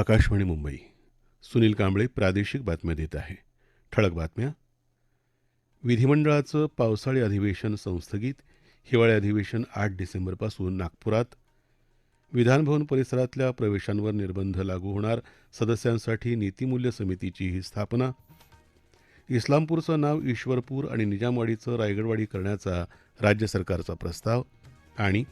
आकाशवाणी मुंबई. सुनील कांबळे प्रादेशिक बातम्या देत आहे. ठळक बातम्या. विधिमंडळाचं पावसाळी अधिवेशन संस्थगित. हिवाळी अधिवेशन आठ डिसेंबरपासून नागपुरात. विधानभवन परिसरातल्या प्रवेशांवर निर्बंध लागू होणार. सदस्यांसाठी नीतिमूल्य समितीचीही स्थापना. इस्लामपूरचं नाव ईश्वरपूर आणि निजामवाडीचं रायगडवाडी करण्याचा राज्य सरकारचा प्रस्ताव. आणि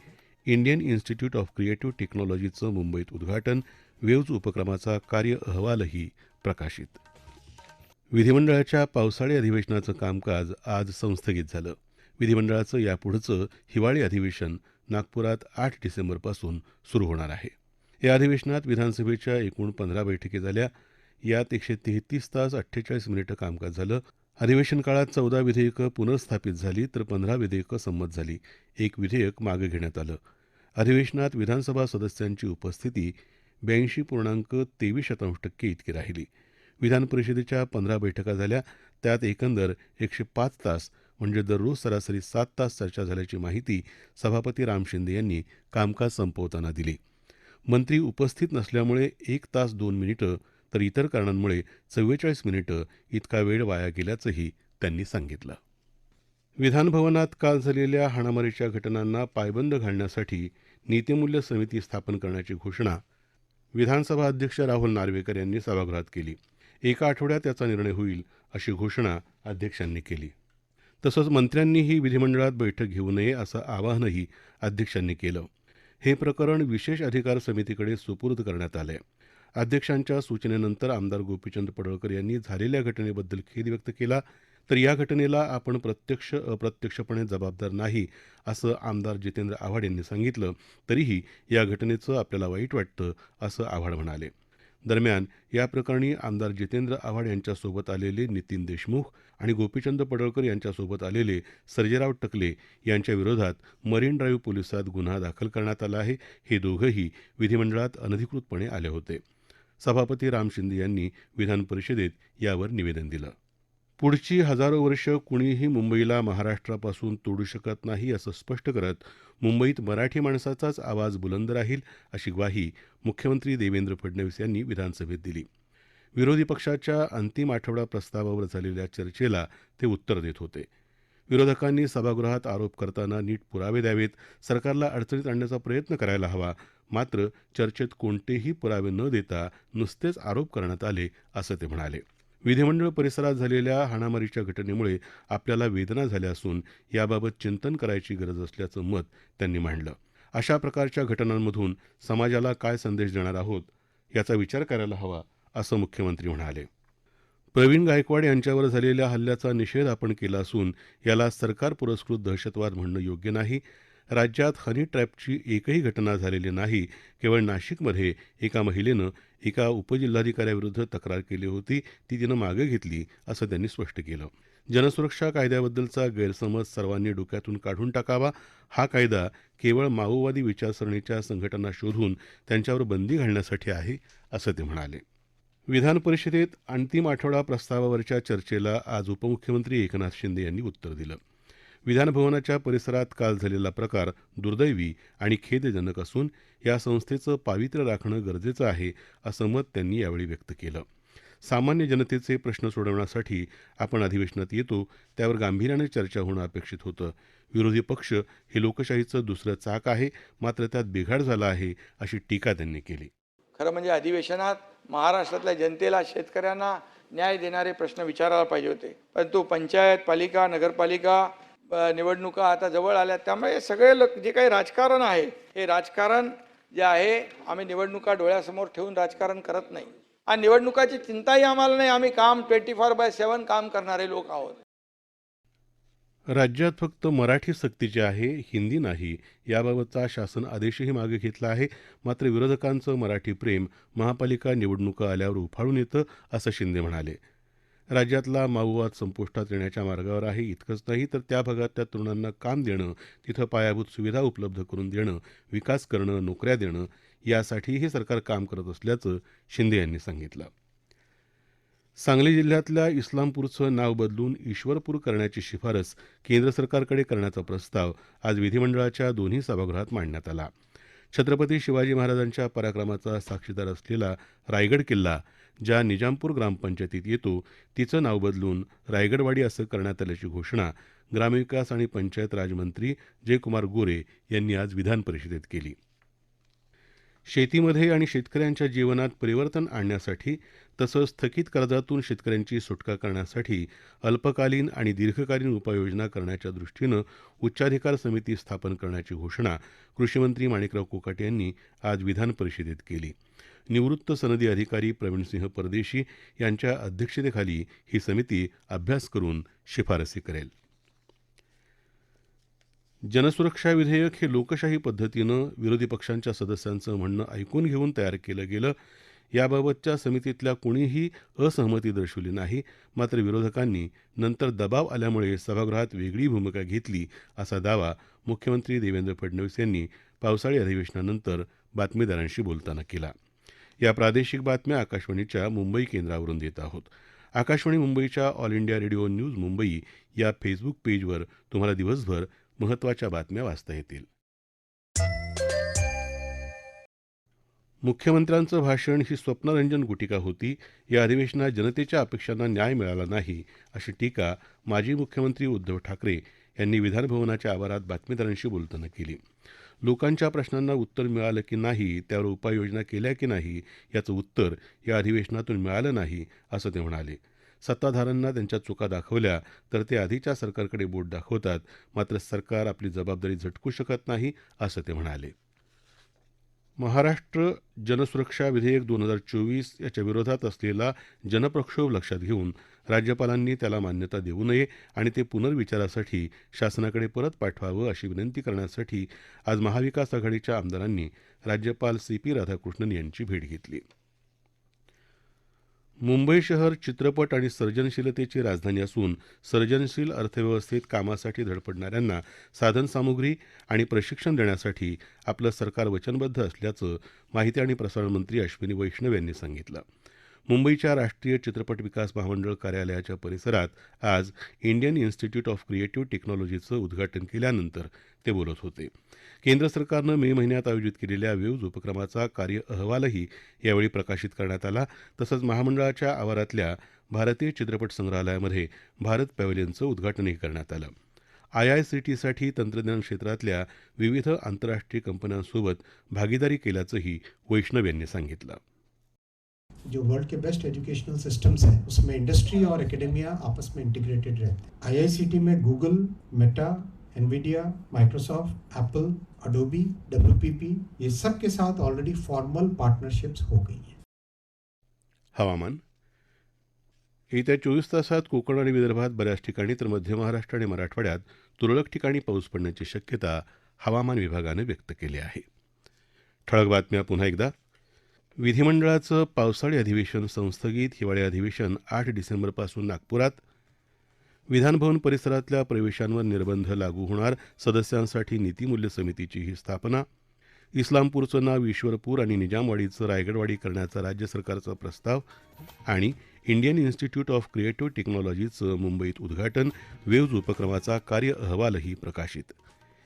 इंडियन इन्स्टिट्यूट ऑफ क्रिएटिव्ह टेक्नॉलॉजीचं मुंबईत उद्घाटन. वेव्ज उपक्रमाचा कार्य अहवालही प्रकाशित. विधिमंडळाच्या पावसाळी अधिवेशनाचं कामकाज आज संस्थगित झालं. विधिमंडळाचं यापुढचं हिवाळी अधिवेशन नागपुरात आठ डिसेंबरपासून सुरू होणार आहे. या अधिवेशनात विधानसभेच्या एकूण पंधरा बैठकी झाल्या. यात एकशे तेहतीस तास अठ्ठेचाळीस मिनिटं कामकाज झालं. अधिवेशन काळात चौदा विधेयकं पुनर्स्थापित झाली तर पंधरा विधेयकं संमत झाली. एक विधेयक मागे घेण्यात आलं. अधिवेशनात विधानसभा सदस्यांची उपस्थिती ब्याऐंशी पूर्णांक तेवीस शतांश टक्के इतकी राहिली. विधान परिषदेच्या पंधरा बैठका झाल्या. त्यात एकंदर एकशे पाच तास म्हणजे दररोज सरासरी सात तास चर्चा झाल्याची माहिती सभापती राम शिंदे यांनी कामकाज संपवताना दिली. मंत्री उपस्थित नसल्यामुळे एक तास दोन मिनिटं तर इतर कारणांमुळे चव्वेचाळीस मिनिटं इतका वेळ वाया गेल्याचंही त्यांनी सांगितलं. विधानभवनात काल झालेल्या हाणामारीच्या घटनांना पायबंद घालण्यासाठी नीतिमूल्य समिती स्थापन करण्याची घोषणा विधानसभा अध्यक्ष राहुल नार्वेकर यांनी सभागृहात केली. एका आठवड्यात याचा निर्णय होईल अशी घोषणा अध्यक्षांनी केली. तसंच मंत्र्यांनीही विधिमंडळात बैठक घेऊ नये असं आवाहनही अध्यक्षांनी केलं. हे प्रकरण विशेष अधिकार समितीकडे सुपूर्द करण्यात आलं आहे अध्यक्षांच्या सूचनेनंतर आमदार गोपीचंद पडळकर यांनी झालेल्या घटनेबद्दल खेद व्यक्त केला. तर या घटनेला आपण प्रत्यक्ष अप्रत्यक्षपणे जबाबदार नाही असं आमदार जितेंद्र आव्हाड यांनी सांगितलं. तरीही या घटनेचं आपल्याला वाईट वाटतं असं आव्हाड म्हणाले. दरम्यान या प्रकरणी आमदार जितेंद्र आव्हाड यांच्यासोबत आलेले नितीन देशमुख आणि गोपीचंद पडळकर यांच्यासोबत आलेले सर्जेराव टकले यांच्या विरोधात मरीन ड्राईव्ह पोलिसात गुन्हा दाखल करण्यात आला आहे. हे दोघंही विधिमंडळात अनधिकृतपणे आले होते. सभापती राम शिंदे यांनी विधान परिषदेत यावर निवेदन दिलं. पुढची हजारो वर्ष कुणीही मुंबईला महाराष्ट्रापासून तोडू शकत नाही असं स्पष्ट करत मुंबईत मराठी माणसाचाच आवाज बुलंद राहील अशी ग्वाही मुख्यमंत्री देवेंद्र फडणवीस यांनी विधानसभेत दिली. विरोधी पक्षाच्या अंतिम आठवडा प्रस्तावावर झालेल्या चर्चेला ते उत्तर देत होते. विरोधकांनी सभागृहात आरोप करताना नीट पुरावे द्यावेत सरकारला अडचणीत आणण्याचा प्रयत्न करायला हवा मात्र चर्चेत कोणतेही पुरावे न देता नुसतेच आरोप करण्यात आले असं ते म्हणाले. विधिमंडळ परिसरात झालेल्या हाणामारीच्या घटनेमुळे आपल्याला वेदना झाल्या असून याबाबत चिंतन करायची गरज असल्याचं मत त्यांनी मांडलं. अशा प्रकारच्या घटनांमधून समाजाला काय संदेश देणार आहोत याचा विचार करायला हवा असं मुख्यमंत्री म्हणाले. प्रवीण गायकवाड यांच्यावर झालेल्या हल्ल्याचा निषेध आपण केला असून याला सरकार पुरस्कृत दहशतवाद म्हणणं योग्य नाही राज्यात हनी ट्रॅपची एकही घटना झालेली नाही. केवळ नाशिकमध्ये एका महिलेनं एका उपजिल्हाधिकाऱ्याविरुद्ध तक्रार केली होती. ती तिनं मागे घेतली असं त्यांनी स्पष्ट केलं. जनसुरक्षा कायद्याबद्दलचा गैरसमज सर्वांनी डोक्यातून काढून टाकावा. हा कायदा केवळ माओवादी विचारसरणीच्या संघटना शोधून त्यांच्यावर बंदी घालण्यासाठी आहे असं ते म्हणाले. विधान परिषदेत अंतिम आठवडा प्रस्तावावरच्या चर्चेला आज उपमुख्यमंत्री एकनाथ शिंदे यांनी उत्तर दिलं. विधानभवनाच्या परिसरात काल झालेला प्रकार दुर्दैवी आणि खेदजनक असून या संस्थेचं पावित्र्य राखणं गरजेचं आहे असं मत त्यांनी यावेळी व्यक्त केलं. सामान्य जनतेचे प्रश्न सोडवण्यासाठी आपण अधिवेशनात येतो त्यावर गांभीर्यानं चर्चा होणं अपेक्षित होतं. विरोधी पक्ष हे लोकशाहीचं दुसरं चाक आहे मात्र त्यात बिघाड झाला आहे अशी टीका त्यांनी केली. खरं म्हणजे अधिवेशनात महाराष्ट्रातल्या जनतेला शेतकऱ्यांना न्याय देणारे प्रश्न विचारायला पाहिजे होते. परंतु पंचायत पालिका नगरपालिका निवडणुका आता जवळ आल्या. त्यामुळे सगळे लोक जे काही राजकारण आहे हे राजकारण जे आहे आम्ही निवडणुका डोळ्यासमोर ठेवून राजकारण करत नाही. आणि निवडणुकाची चिंताही आम्हाला नाही. आम्ही काम ट्वेंटी फोर बाय सेवन काम करणारे लोक आहोत. राज्यात फक्त मराठी सक्तीची आहे हिंदी नाही याबाबतचा शासन आदेशही मागे घेतला आहे. मात्र विरोधकांचं मराठी प्रेम महापालिका निवडणुका आल्यावर उफाळून येतं असं शिंदे म्हणाले. राज्यातला माओवाद संपुष्टात येण्याच्या मार्गावर आहे. इतकंच नाही तर त्या भागातल्या तरुणांना काम देणं तिथं पायाभूत सुविधा उपलब्ध करून देणं विकास करणं नोकऱ्या देणं यासाठी हे सरकार काम करत असल्याचं शिंदे यांनी सांगितलं. सांगली जिल्ह्यातल्या इस्लामपूरचं नाव बदलून ईश्वरपूर करण्याची शिफारस केंद्र सरकारकडे करण्याचा प्रस्ताव आज विधिमंडळाच्या दोन्ही सभागृहात मांडण्यात आला. छत्रपती शिवाजी महाराजांच्या पराक्रमाचा साक्षीदार असलेला रायगड किल्ला ज्या निजामपूर ग्रामपंचायतीत येतो तिचं नाव बदलून रायगडवाडी असं करण्यात आल्याची घोषणा ग्रामविकास आणि पंचायत राजमंत्री जयकुमार गोरे यांनी आज विधान परिषदेत केली. शेतीमध्ये आणि शेतकऱ्यांच्या जीवनात परिवर्तन आणण्यासाठी तसंच थकीत कर्जातून शेतकऱ्यांची सुटका करण्यासाठी अल्पकालीन आणि दीर्घकालीन उपाययोजना करण्याच्या दृष्टीनं उच्चाधिकार समिती स्थापन करण्याची घोषणा कृषीमंत्री माणिकराव कोकाटे यांनी आज विधान परिषदेत केली. निवृत्त सनदी अधिकारी प्रवीणसिंह परदेशी यांच्या अध्यक्षतेखाली ही समिती अभ्यास करून शिफारसी करेल. जनसुरक्षा विधेयक हे लोकशाही पद्धतीनं विरोधी पक्षांच्या सदस्यांचं म्हणणं ऐकून घेऊन तयार केलं गेलं याबाबतच्या समितीतल्या कुणीही असहमती दर्शवली नाही. मात्र विरोधकांनी नंतर दबाव आल्यामुळे सभागृहात वेगळी भूमिका घेतली असा दावा मुख्यमंत्री देवेंद्र फडणवीस यांनी पावसाळी अधिवेशनानंतर बातमीदारांशी बोलताना केला. या प्रादेशिक बातम्या आकाशवाणीच्या मुंबई केंद्रावरून देत आहोत. आकाशवाणी मुंबईच्या All India Radio news Mumbai या फेसबुक पेजवर तुम्हाला दिवसभर महत्त्वाच्या बातम्या वाचता येतील. मुख्यमंत्र्यांचं भाषण ही स्वप्नरंजन गुटिका होती. या अधिवेशनात जनतेच्या अपेक्षांना न्याय मिळाला नाही अशी टीका माजी मुख्यमंत्री उद्धव ठाकरे यांनी विधानभवनाच्या आवारात बातमीदारांशी बोलताना केली. लोकांच्या प्रश्नांना उत्तर मिळालं की नाही त्यावर उपाययोजना केल्या की नाही याचं उत्तर या अधिवेशनातून मिळालं नाही असं ते म्हणाले. सत्ताधाऱ्यांना त्यांच्या चुका दाखवल्या तर ते आधीच्या सरकारकडे बोट दाखवतात मात्र सरकार आपली जबाबदारी झटकू शकत नाही असं ते म्हणाले. महाराष्ट्र जनसुरक्षा विधेयक दोन हजार चोवीस याच्या विरोधात असलेला जनप्रक्षोभ लक्षात घेऊन राज्यपालांनी त्याला मान्यता देऊ नये आणि ते पुनर्विचारासाठी शासनाकडे परत पाठवावं अशी विनंती करण्यासाठी आज महाविकास आघाडीच्या आमदारांनी राज्यपाल सी पी राधाकृष्णन यांची भेट घेतली. मुंबई शहर चित्रपट आणि सर्जनशीलतेची राजधानी असून सर्जनशील अर्थव्यवस्थेत कामासाठी धडपडणाऱ्यांना साधनसामुग्री आणि प्रशिक्षण देण्यासाठी आपलं सरकार वचनबद्ध असल्याचं माहिती आणि प्रसारण मंत्री अश्विनी वैष्णव यांनी सांगितलं. मुंबईच्या राष्ट्रीय चित्रपट विकास महामंडळ कार्यालयाच्या परिसरात आज इंडियन इन्स्टिट्यूट ऑफ क्रिएटिव्ह टेक्नॉलॉजीचं उद्घाटन केल्यानंतर ते बोलत होते. केंद्र सरकारनं मे महिन्यात आयोजित केलेल्या वेव्ज उपक्रमाचा कार्य अहवालही यावेळी प्रकाशित करण्यात आला. तसंच महामंडळाच्या आवारातल्या भारतीय चित्रपट संग्रहालयामध्ये भारत पॅव्हलियनचं उद्घाटनही करण्यात आलं. आय तंत्रज्ञान क्षेत्रातल्या विविध आंतरराष्ट्रीय कंपन्यांसोबत भागीदारी केल्याचंही वैष्णव यांनी सांगितलं. जो वर्ल्ड के बेस्ट एजुकेशनल सिस्टम्स हैं उसमें इंडस्ट्री और एकेडमिया आपस में इंटीग्रेटेड रहते हैं। आईआईसीटी में Google Meta Nvidia Microsoft Apple Adobe W ये सब के साथ ऑलरेडी फॉर्मल पार्टनरशिप्स हो गई हैं। हवामान। येत्या चोवीस तासात कोकण आणि विदर्भात बऱ्याच ठिकाणी तर मध्य महाराष्ट्र आणि मराठवाड्यात तुरळक ठिकाणी पाऊस पडण्याची शक्यता हवामान विभागानं व्यक्त केली आहे. ठळक बातम्या पुन्हा एकदा. विधिमंडळाचं पावसाळी अधिवेशन संस्थगित हिवाळी अधिवेशन आठ डिसेंबरपासून नागपुरात. विधानभवन परिसरातल्या प्रवेशांवर निर्बंध लागू होणार सदस्यांसाठी नीतीमूल्य समितीचीही स्थापना. इस्लामपूरचं नाव ईश्वरपूर आणि निजामवाडीचं रायगडवाडी करण्याचा राज्य सरकारचा प्रस्ताव आणि इंडियन इन्स्टिट्यूट ऑफ क्रिएटिव्ह टेक्नॉलॉजीचं मुंबईत उद्घाटन वेव्ज उपक्रमाचा कार्य अहवालही प्रकाशित.